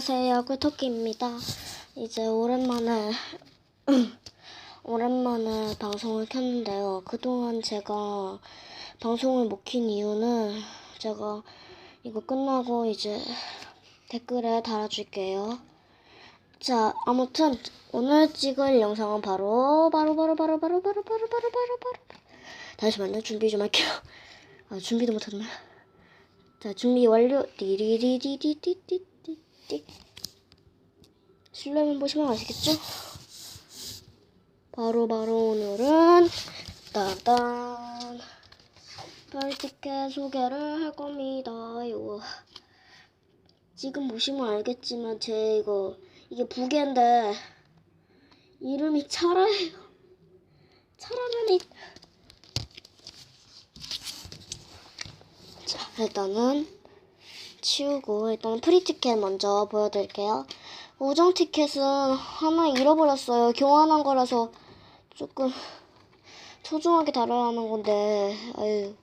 안녕하세요. 꿀토끼입니다. 이제 오랜만에, 오랜만에 방송을 켰는데요. 그동안 제가 방송을 못 킨 이유는 제가 이거 끝나고 이제 댓글에 달아줄게요. 자, 아무튼 오늘 찍을 영상은 바로, 바로, 바로, 바로, 바로, 바로, 바로, 바로, 바로, 바로. 잠시만요. 준비 좀 할게요. 아, 준비도 못했네. 자, 준비 완료. 띠리리리리리리 리리. 실내면 보시면 아시겠죠? 바로 바로 오늘은 따단 별티켓 소개를 할 겁니다. 요. 지금 보시면 알겠지만 제 이거 이게 부계인데 이름이 차라예요. 차라라니. 자, 일단은 치우고 일단 프리 티켓 먼저 보여드릴게요. 우정 티켓은 하나 잃어버렸어요. 교환한 거라서 조금 소중하게 다뤄야 하는 건데, 아유.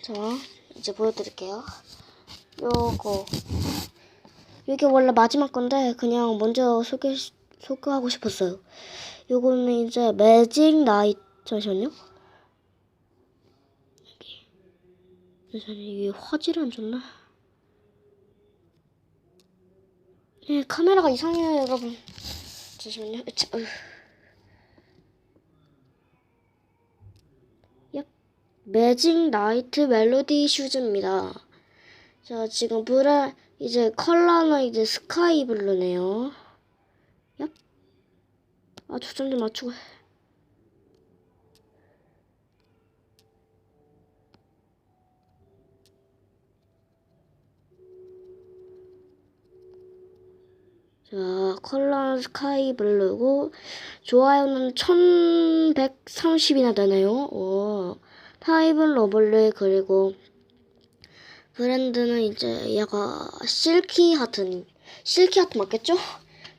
자, 이제 보여드릴게요. 요거. 이게 원래 마지막 건데, 그냥 먼저 소개, 소개하고 싶었어요. 요거는 이제 매직 나이트, 잠시만요. 잠시만요. 이게 화질이 안 좋나? 네, 카메라가 이상해요, 여러분. 잠시만요. 으차, 으. 얍. 매직 나이트 멜로디 슈즈입니다. 자, 지금 불에 이제 컬러는 이제 스카이 블루네요. 얍. 아, 초점 좀 맞추고. 해. 자, 컬러 스카이 블루고 좋아요는 1130이나 되네요. 오. 타입은 러블리 그리고 브랜드는 이제 얘가 실키 하트 실키 하트 맞겠죠?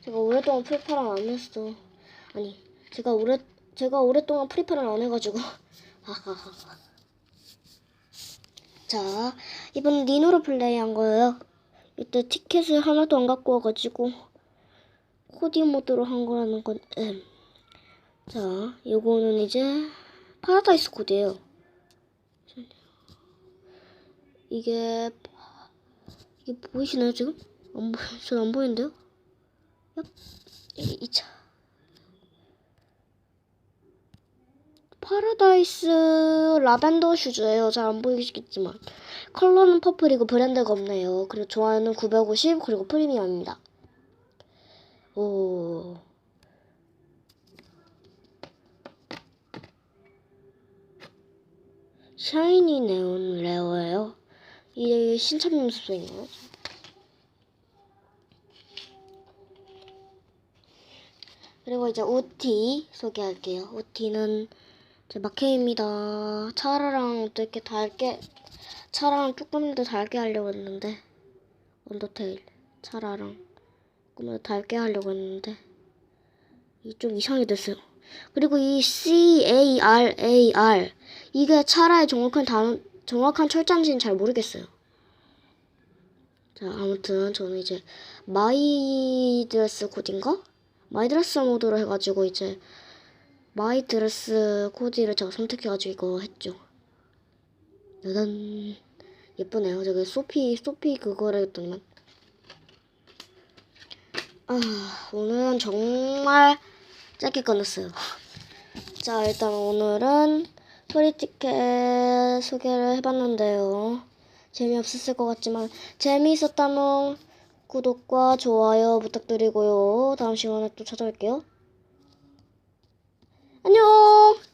제가 오랫동안 프리파랑 안 했어. 아니, 제가 오래 제가 오랫동안 프리파를 안 해가지고. 하하하. 자, 이번 니노로 플레이한 거예요. 이때 티켓을 하나도 안 갖고 와가지고 코디 모드로 한 거라는 건, 음. 자, 요거는 이제 파라다이스 코드예요. 이게 이게 보이시나요 지금? 안 보, 전안 보이는데요? 얍, 이, 이 차. 파라다이스 라벤더 슈즈예요. 잘 안 보이시겠지만 컬러는 퍼플이고 브랜드가 없네요. 그리고 좋아요는 950 그리고 프리미엄입니다. 오. 샤이니 네온 레어예요. 이게 신참 습성인가요? 그리고 이제 우티 소개할게요. 우티는 제 마케입니다. 차라랑 또 이렇게 달게 조금 더 달게 하려고 했는데 언더테일 차라랑 더 달게 하려고 했는데 이좀 이상이 됐어요. 그리고 이 C A R A R 이게 차라의 정확한 단 정확한 철자인지는 잘 모르겠어요. 자 아무튼 저는 이제 마이 드레스 코디인가? 마이 드레스 모드로 해가지고 이제 마이 드레스 코디를 제가 선택해가지고 이거 했죠. 짜잔 예쁘네요. 저기 소피 소피 그거를 했더니만 아 오늘은 정말 짧게 끝났어요. 자 일단 오늘은 프리티켓 소개를 해봤는데요. 재미없었을 것 같지만 재미있었다면 구독과 좋아요 부탁드리고요. 다음 시간에 또 찾아올게요. 안녕!